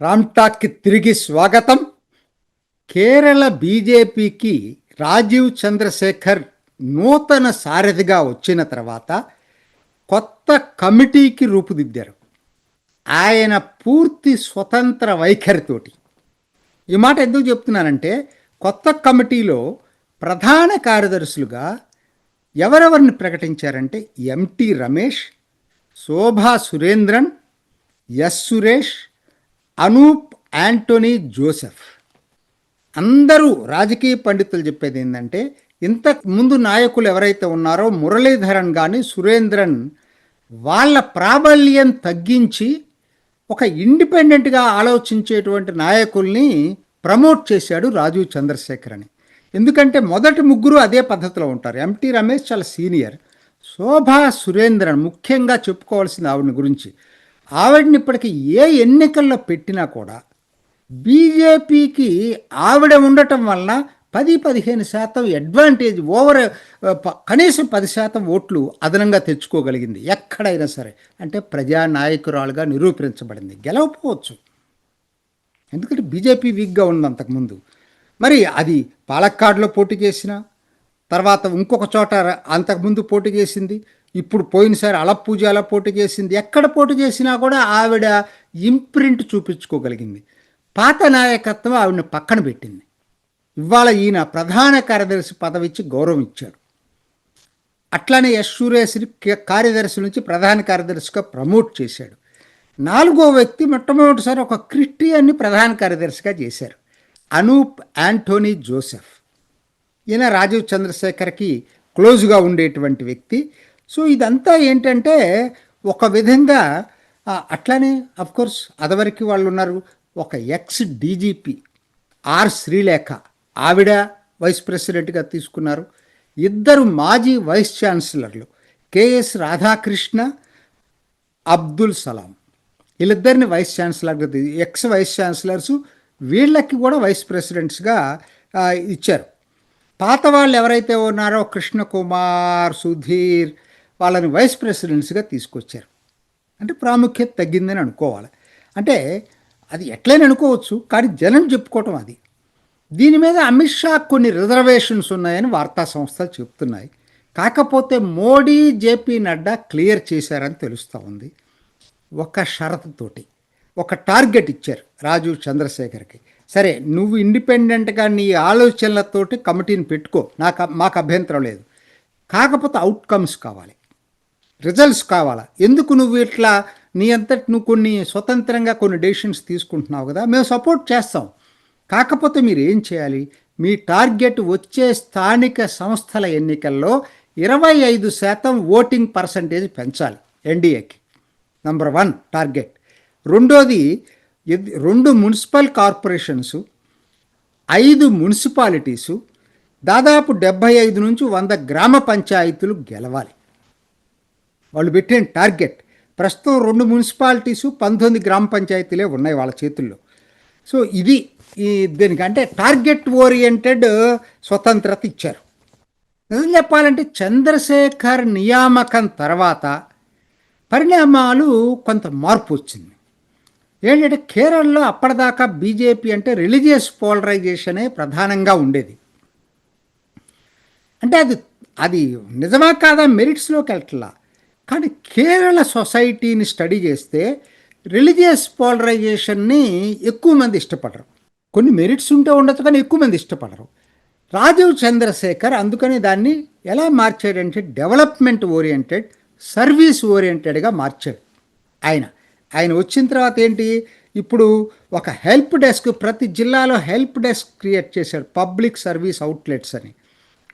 రామ్టాక్కి తిరిగి స్వాగతం. కేరళ బీజేపీకి రాజీవ్ చంద్రశేఖర్ నూతన సారథిగా వచ్చిన తర్వాత కొత్త కమిటీకి రూపుదిద్దారు. ఆయన పూర్తి స్వతంత్ర వైఖరితోటి. ఈ మాట ఎందుకు చెప్తున్నానంటే కొత్త కమిటీలో ప్రధాన కార్యదర్శులుగా ఎవరెవరిని ప్రకటించారంటే M T Ramesh Shobha Surendran S Suresh Anoop Antony Joseph. అందరూ రాజకీయ పండితులు చెప్పేది ఏంటంటే ఇంతకు ముందు నాయకులు ఎవరైతే ఉన్నారో మురళీధరన్ కానీ సురేంద్రన్ వాళ్ళ ప్రాబల్యం తగ్గించి ఒక ఇండిపెండెంట్గా ఆలోచించేటువంటి నాయకుల్ని ప్రమోట్ చేశాడు రాజీవ్ చంద్రశేఖర్ అని ఎందుకంటే మొదటి ముగ్గురు అదే పద్ధతిలో ఉంటారు. ఎంటీ రమేష్ చాలా సీనియర్. శోభా సురేంద్రన్ ముఖ్యంగా చెప్పుకోవాల్సింది ఆవిడ గురించి. ఆవిడని ఇప్పటికి ఏ ఎన్నికల్లో పెట్టినా కూడా బీజేపీకి ఆవిడ ఉండటం వలన పది పదిహేను శాతం అడ్వాంటేజ్ ఓవర్ ప- కనీసం పది శాతం ఓట్లు అదనంగా తెచ్చుకోగలిగింది. ఎక్కడైనా సరే. అంటే ప్రజానాయకురాలుగా నిరూపించబడింది. గెలవపోవచ్చు ఎందుకంటే బీజేపీ వీక్గా ఉంది అంతకుముందు. మరి అది పాలక్కాడ్లో పోటీ చేసిన తర్వాత ఇంకొక చోట అంతకుముందు పోటీ చేసింది. ఇప్పుడు పోయినసారి అలా పోటీ చేసింది. ఎక్కడ పోటీ చేసినా కూడా ఆవిడ ఇంప్రింట్ చూపించుకోగలిగింది. పాత నాయకత్వం ఆవిడని పక్కన పెట్టింది. ఇవాళ ఈయన ప్రధాన కార్యదర్శి పదవి ఇచ్చి గౌరవం ఇచ్చాడు. అట్లానే యశ్ సురేష్ని కార్యదర్శి నుంచి ప్రధాన కార్యదర్శిగా ప్రమోట్ చేశాడు. నాలుగో వ్యక్తి మొట్టమొదటిసారి ఒక క్రిస్టియన్ని ప్రధాన కార్యదర్శిగా చేశారు. అనూప్ యాంటోనీ జోసెఫ్. ఈయన రాజీవ్ చంద్రశేఖర్కి క్లోజ్గా ఉండేటువంటి వ్యక్తి. సో ఇదంతా ఏంటంటే ఒక విధంగా అట్లనే అట్లానే కోర్స్ అదవరికి వాళ్ళు ఉన్నారు ఒక ఎక్స్ డీజీపీ ఆర్ శ్రీలేఖ ఆవిడ వైస్ ప్రెసిడెంట్గా తీసుకున్నారు. ఇద్దరు మాజీ వైస్ ఛాన్సలర్లు కేఎస్ రాధాకృష్ణ అబ్దుల్ సలాం. వీళ్ళిద్దరిని వైస్ ఛాన్సలర్గా ఎక్స్ వైస్ ఛాన్సలర్స్ వీళ్ళకి కూడా వైస్ ప్రెసిడెంట్స్గా ఇచ్చారు. పాత వాళ్ళు ఎవరైతే ఉన్నారో కృష్ణ కుమార్ సుధీర్ వాళ్ళని వైస్ ప్రెసిడెంట్స్గా తీసుకొచ్చారు. అంటే ప్రాముఖ్యత తగ్గిందని అనుకోవాలి. అంటే అది ఎట్లయినా అనుకోవచ్చు కానీ జనం చెప్పుకోవటం అది. దీని మీద అమిత్ షా కొన్ని రిజర్వేషన్స్ ఉన్నాయని వార్తా సంస్థలు చెప్తున్నాయి. కాకపోతే మోడీ జేపీ నడ్డా క్లియర్ చేశారని తెలుస్తూ ఉంది. ఒక షరతుతోటి ఒక టార్గెట్ ఇచ్చారు రాజీవ్ చంద్రశేఖర్కి. సరే నువ్వు ఇండిపెండెంట్గా నీ ఆలోచనలతోటి కమిటీని పెట్టుకో నాకు మాకు అభ్యంతరం లేదు. కాకపోతే అవుట్కమ్స్ కావాలి. రిజల్ట్స్ కావాలా? ఎందుకు నువ్వు ఇట్లా నీ అంతటి నువ్వు కొన్ని స్వతంత్రంగా కొన్ని డెసిషన్స్ తీసుకుంటున్నావు కదా మేము సపోర్ట్ చేస్తాం. కాకపోతే మీరు ఏం చేయాలి? మీ టార్గెట్ వచ్చే స్థానిక సంస్థల ఎన్నికల్లో ఇరవై ఐదు శాతం ఓటింగ్ పర్సంటేజ్ పెంచాలి ఎన్డీఏకి. నంబర్ వన్ టార్గెట్ రెండోది రెండు మున్సిపల్ కార్పొరేషన్స్ ఐదు మున్సిపాలిటీసు దాదాపు డెబ్భై ఐదు నుంచి వంద గ్రామ పంచాయతీలు గెలవాలి. వాళ్ళు పెట్టిన టార్గెట్. ప్రస్తుతం రెండు మున్సిపాలిటీసు పంతొమ్మిది గ్రామ పంచాయతీలే ఉన్నాయి వాళ్ళ చేతుల్లో. సో ఇది ఈ దీనికి అంటే టార్గెట్ ఓరియంటెడ్ స్వతంత్రత ఇచ్చారు. నిజం చెప్పాలంటే చంద్రశేఖర్ నియామకం తర్వాత పరిణామాలు కొంత మార్పు వచ్చింది. ఏంటంటే కేరళలో అప్పటిదాకా బీజేపీ అంటే రిలీజియస్ పోలరైజేషనే ప్రధానంగా ఉండేది. అంటే అది అది నిజమా కాదా మెరిట్స్లోకి వెళ్ళట్లా? కానీ కేరళ సొసైటీని స్టడీ చేస్తే రిలీజియస్ పోలరైజేషన్ని ఎక్కువ మంది ఇష్టపడరు. కొన్ని మెరిట్స్ ఉంటే ఉండొచ్చు కానీ ఎక్కువ మంది ఇష్టపడరు. రాజీవ్ చంద్రశేఖర్ అందుకని దాన్ని ఎలా మార్చాడంటే డెవలప్మెంట్ ఓరియంటెడ్ సర్వీస్ ఓరియంటెడ్గా మార్చాడు. ఆయన ఆయన వచ్చిన తర్వాత ఏంటి? ఇప్పుడు ఒక హెల్ప్ డెస్క్ ప్రతి జిల్లాలో హెల్ప్ డెస్క్ క్రియేట్ చేశాడు పబ్లిక్ సర్వీస్ అవుట్లెట్స్ అని.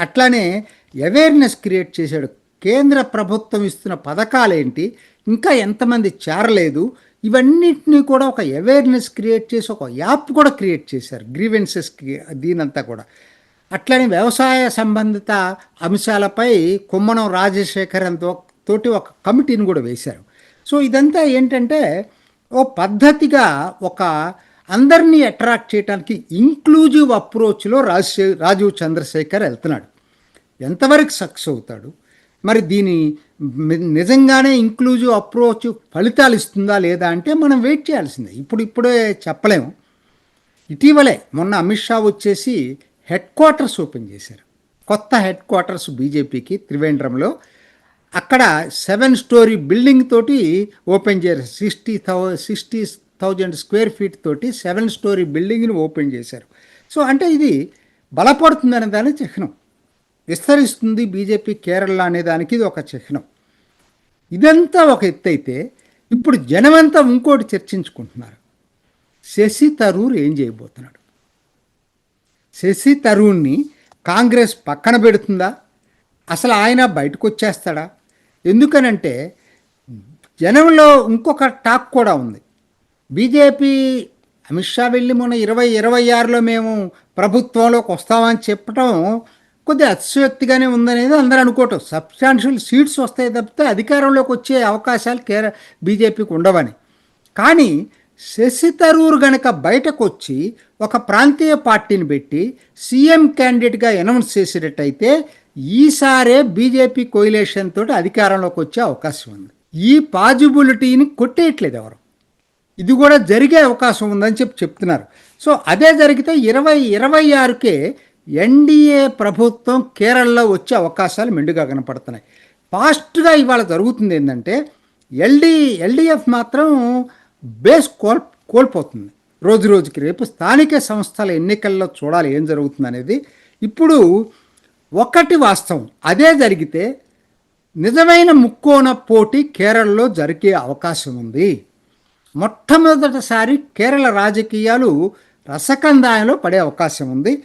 అట్లానే అవేర్నెస్ క్రియేట్ చేశాడు కేంద్ర ప్రభుత్వం ఇస్తున్న పథకాలు ఏంటి ఇంకా ఎంతమంది చేరలేదు? ఇవన్నిటినీ కూడా ఒక అవేర్నెస్ క్రియేట్ చేసి ఒక యాప్ కూడా క్రియేట్ చేశారు. గ్రీవెన్సెస్కి దీనంతా కూడా. అట్లనే వ్యవసాయ సంబంధిత అంశాలపై కుమ్మనం రాజశేఖరంతో తోటి ఒక కమిటీని కూడా వేశారు. సో ఇదంతా ఏంటంటే ఓ పద్ధతిగా ఒక అందరినీ అట్రాక్ట్ చేయడానికి ఇంక్లూజివ్ అప్రోచ్లో రాజశే రాజీవ్ చంద్రశేఖర్ వెళ్తున్నాడు. ఎంతవరకు సక్సెస్ అవుతాడు? మరి దీని నిజంగానే ఇంక్లూజివ్ అప్రోచ్ ఫలితాలు ఇస్తుందా లేదా అంటే మనం వెయిట్ చేయాల్సిందే. ఇప్పుడు ఇప్పుడే చెప్పలేము. ఇటీవలే మొన్న అమిత్ షా వచ్చేసి హెడ్ క్వార్టర్స్ ఓపెన్ చేశారు. కొత్త హెడ్ క్వార్టర్స్ బీజేపీకి త్రివేంద్రంలో. అక్కడ సెవెన్ స్టోరీ బిల్డింగ్ తోటి ఓపెన్ చేశారు. Sixty thou sixty thousand square feet తోటి సెవెన్ స్టోరీ బిల్డింగ్ని ఓపెన్ చేశారు. సో అంటే ఇది బలపడుతుందనే దాని చిహ్నం. విస్తరిస్తుంది బీజేపీ కేరళ అనే దానికి ఇది ఒక చిహ్నం. ఇదంతా ఒక ఎత్తు అయితే ఇప్పుడు జనమంతా ఇంకోటి చర్చించుకుంటున్నారు. శశి తరూర్ ఏం చేయబోతున్నాడు? శశి తరూర్ని కాంగ్రెస్ పక్కన పెడుతుందా? అసలు ఆయన బయటకు వచ్చేస్తాడా ఎందుకనంటే జనంలో ఇంకొక టాక్ కూడా ఉంది. బీజేపీ అమిత్ షా వెళ్ళి మొన్న ఇరవై ఇరవై ఆరులో మేము ప్రభుత్వంలోకి వస్తామని చెప్పడం కొద్దిగా అతిశయోక్తిగానే ఉందనేది అందరూ అనుకోవటం. సబ్స్టాన్షియల్ సీట్స్ వస్తాయి తప్పితే అధికారంలోకి వచ్చే అవకాశాలు కేర బీజేపీకి ఉండవని. కానీ శశి తరూర్ గనక బయటకు వచ్చి ఒక ప్రాంతీయ పార్టీని పెట్టి సీఎం క్యాండిడేట్గా అనౌన్స్ చేసేటట్టయితే ఈసారే బీజేపీ కోయిలేషన్ తోటి అధికారంలోకి వచ్చే అవకాశం ఉంది. ఈ పాజిబిలిటీని కొట్టేయట్లేదు ఎవరు. ఇది కూడా జరిగే అవకాశం ఉందని చెప్పి చెప్తున్నారు. సో అదే జరిగితే ఇరవై ఇరవై ఆరుకే ఎన్డీఏ ప్రభుత్వం కేరళలో వచ్చే అవకాశాలు మెండుగా కనపడుతున్నాయి. ఫాస్ట్గా ఇవాళ జరుగుతుంది ఏంటంటే ఎల్డి ఎల్డిఎఫ్ మాత్రం బేస్ కోల్ కోల్పోతుంది. రోజు రోజుకి రేపు స్థానిక సంస్థల ఎన్నికల్లో చూడాలి ఏం జరుగుతుంది అనేది ఇప్పుడు ఒకటి వాస్తవం. అదే జరిగితే నిజమైన ముక్కోన పోటీ కేరళలో జరిగే అవకాశం ఉంది. మొట్టమొదటిసారి కేరళ రాజకీయాలు రసకందాయంలో పడే అవకాశం ఉంది.